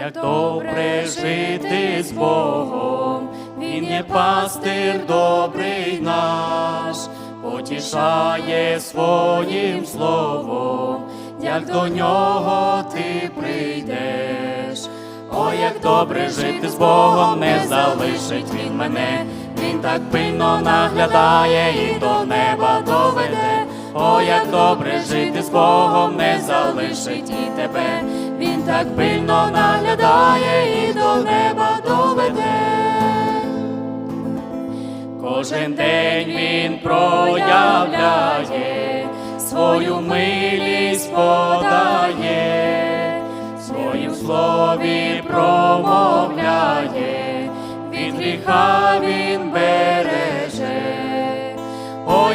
як добре жити з Богом, Він є пастир добрий наш, потішає своїм словом, як до нього ти прийдеш. О, як добре жити з Богом, не залишить він мене, він так пильно наглядає і до неба. О, як добре жити з Богом, не залишить і тебе, він так пильно наглядає і до неба доведе. Кожен день він проявляє, свою милість подає, в своїм слові промовляє, від гріха він береже.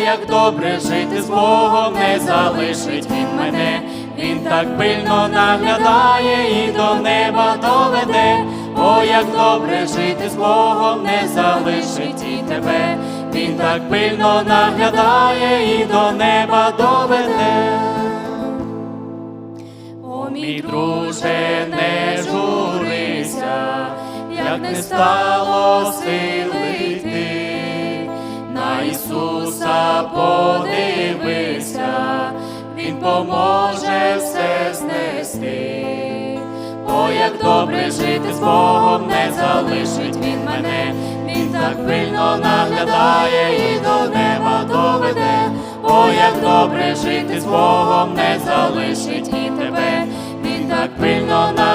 Як добре жити з Богом, не залишить він мене, він так пильно наглядає і до неба доведе. О, як добре жити з Богом, не залишить і тебе, він так пильно наглядає і до неба доведе. О, мій друже, не журися, як не стало сили подивися, Він поможе все знести. О, як добре жити з Богом, не залишить Він мене, Він так пильно наглядає і до неба доведе. О, як добре жити з Богом, не залишить і тебе, Він так пильно наглядає